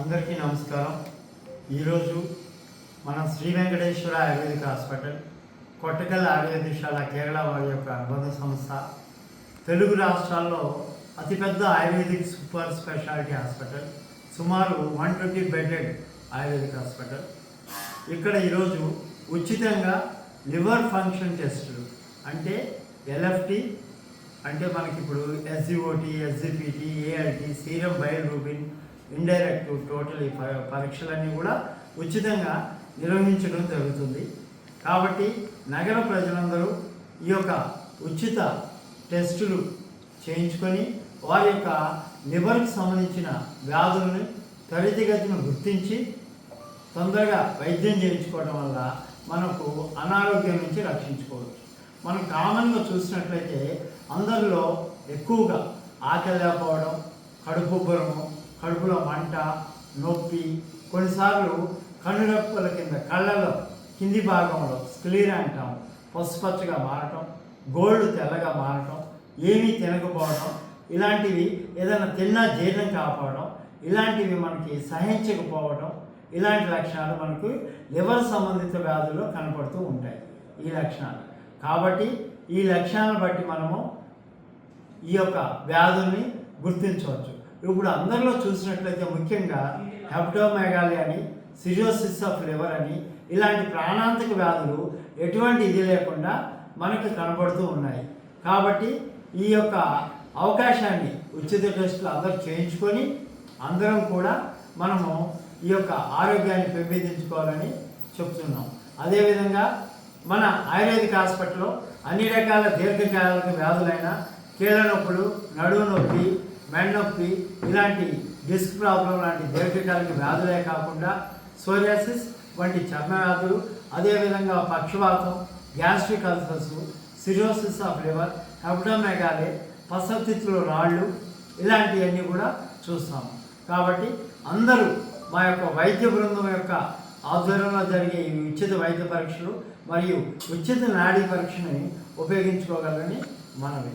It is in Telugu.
అందరికీ నమస్కారం. ఈరోజు మనం శ్రీ వెంకటేశ్వర ఆయుర్వేదిక హాస్పిటల్ కొట్టకల్ ఆయుర్వేదశాల కేరళ వారి యొక్క అనుబంధ సంస్థ తెలుగు రాష్ట్రాల్లో అతిపెద్ద ఆయుర్వేదిక్ సూపర్ స్పెషాలిటీ హాస్పిటల్ సుమారు one twenty bedded ayurvedic hospital. ఇక్కడ ఈరోజు ఉచితంగా లివర్ ఫంక్షన్ టెస్టులు అంటే ఎల్ఎఫ్టి అంటే మనకి ఇప్పుడు SGOT SGPT ALT serum bilirubin indirect total ఈ పరీక్షలన్నీ కూడా ఉచితంగా నిర్వహించడం జరుగుతుంది. కాబట్టి నగర ప్రజలందరూ ఈ యొక్క ఉచిత టెస్టులు చేయించుకొని వారి యొక్క లివర్కి సంబంధించిన వ్యాధులను త్వరితగతిన గుర్తించి తొందరగా వైద్యం చేయించుకోవడం వల్ల మనకు అనారోగ్యం నుంచి రక్షించుకోవచ్చు. మనం కామన్గా చూసినట్లయితే అందరిలో ఎక్కువగా ఆకలి లేకపోవడం కడుపు ఉబ్బరము కడుపులో మంట నొప్పి కొన్నిసార్లు కన్నురెప్పల కింద కళ్ళలో కింది భాగంలో స్క్లీర్ అంటాం. పసుపచ్చగా మారటం గోల్డ్ తెల్లగా మారటం ఏమీ తినకపోవడం ఇలాంటివి ఏదైనా తిన్నా జీర్ణం కాకపోవడం ఇలాంటివి మనకి సహించకపోవడం ఇలాంటి లక్షణాలు మనకు లివర్ సంబంధిత వ్యాధుల్లో కనపడుతూ ఉంటాయి ఈ లక్షణాలు. కాబట్టి ఈ లక్షణాలను బట్టి మనము ఈ యొక్క వ్యాధుల్ని గుర్తించవచ్చు. ఇప్పుడు అందరిలో చూసినట్లయితే ముఖ్యంగా హెప్టోమెగాలి అని సిజోసిస్ ఆఫ్ లివర్ అని ఇలాంటి ప్రాణాంతక వ్యాధులు ఎటువంటి ఇది లేకుండా మనకి కనబడుతూ ఉన్నాయి. కాబట్టి ఈ యొక్క అవకాశాన్ని ఉచిత టెస్టులు అందరూ చేయించుకొని అందరం కూడా మనము ఈ యొక్క ఆరోగ్యాన్ని పెంపొందించుకోవాలని చెప్తున్నాం. అదేవిధంగా మన ఆయుర్వేదిక్ హాస్పిటల్లో అన్ని రకాల దీర్ఘకాలిక వ్యాధులైన కీళ్ళ నొప్పులు నడువు నొప్పి మెడనొప్పి ఇలాంటి డిస్క్ ప్రాబ్లం లాంటి దీర్ఘకాలిక వ్యాధులే కాకుండా సోరియాసిస్ వంటి చర్మ వ్యాధులు అదేవిధంగా పక్షవాతం gastric ulcers cirrhosis of liver hepatomegaly పసతిత్తులు రాళ్ళు ఇలాంటివన్నీ కూడా చూస్తాము. కాబట్టి అందరూ మా యొక్క వైద్య బృందం యొక్క ఆధ్వర్యంలో జరిగే ఈ ఉచిత వైద్య పరీక్షలు మరియు ఉచిత నాడీ పరీక్షని ఉపయోగించుకోగలని మనవి.